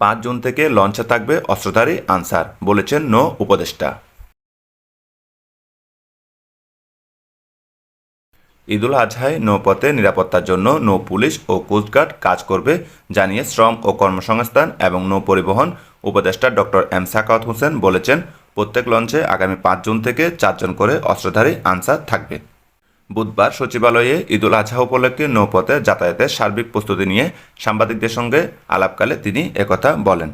পাঁচ জুন থেকে লঞ্চে থাকবে অস্ত্রধারী আনসার, বলেছেন নৌ উপদেষ্টা। ঈদুল আজহায় নৌপথে নিরাপত্তার জন্য নৌ পুলিশ ও কোস্টগার্ড কাজ করবে জানিয়ে শ্রম ও কর্মসংস্থান এবং নৌ পরিবহন উপদেষ্টা ডক্টর এম সাকাওয়াত হোসেন বলেছেন, প্রত্যেক লঞ্চে আগামী পাঁচ জুন থেকে চারজন করে অস্ত্রধারী আনসার থাকবে। বুধবার সচিবালয়ে ঈদুল আজহা উপলক্ষে নৌপথে যাতায়াতের সার্বিক প্রস্তুতি নিয়ে সাংবাদিকদের সঙ্গে আলাপকালে তিনি একথা বলেন।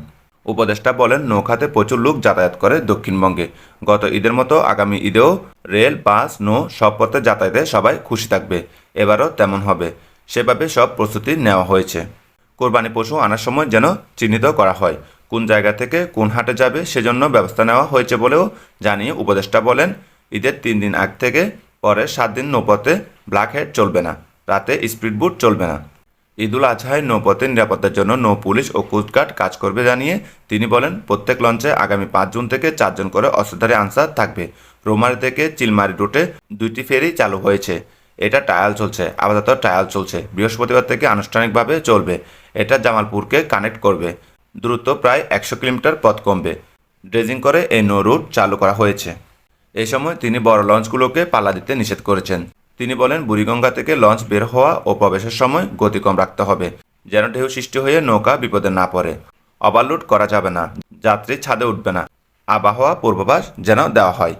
উপদেষ্টা বলেন নৌখাতে প্রচুর লোক যাতায়াত করে দক্ষিণবঙ্গে। গত ঈদের মতো আগামী ঈদেও রেল, বাস, নৌ সব পথে যাতায়াতে সবাই খুশি থাকবে। এবারও তেমন হবে। সেভাবে সব প্রস্তুতি নেওয়া হয়েছে। কোরবানি পশু আনার সময় যেন চিহ্নিত করা হয়। কোন জায়গা থেকে কোন হাটে যাবে সেজন্য ব্যবস্থা নেওয়া হয়েছে বলেও জানিয়ে উপদেষ্টা বলেন, ঈদের তিন দিন আগ থেকে পরের সাত দিন নৌপথে ব্ল্যাক হেড চলবে না, রাতে স্পিড বুট চলবে না। ঈদুল আজহায় নৌপথে নিরাপত্তার জন্য নৌ পুলিশ ও কোস্টগার্ড কাজ করবে জানিয়ে তিনি বলেন, প্রত্যেক লঞ্চে আগামী পাঁচ জুন থেকে চারজন করে অস্ত্রধারী আনসার থাকবে। রোমারি থেকে চিলমারি রুটে দুইটি ফেরি চালু হয়েছে। এটা ট্রায়াল চলছে, আপাতত ট্রায়াল চলছে। বৃহস্পতিবার থেকে আনুষ্ঠানিকভাবে চলবে। এটা জামালপুরকে কানেক্ট করবে। দ্রুত প্রায় একশো কিলোমিটার পথ কমবে। ড্রেজিং করে এই নৌ রুট চালু করা হয়েছে। এই সময় তিনি বড় লঞ্চগুলোকে পাল্লা দিতে নিষেধ করেছেন। তিনি বলেন, বুড়িগঙ্গা থেকে লঞ্চ বের হওয়া ও প্রবেশের সময় গতি কম রাখতে হবে, যেন ঢেউ সৃষ্টি হয়ে নৌকা বিপদে না পড়ে। ওভারলোড করা যাবে না, যাত্রী ছাদে উঠবে না। আবহাওয়া পূর্বাভাস যেন দেওয়া হয়।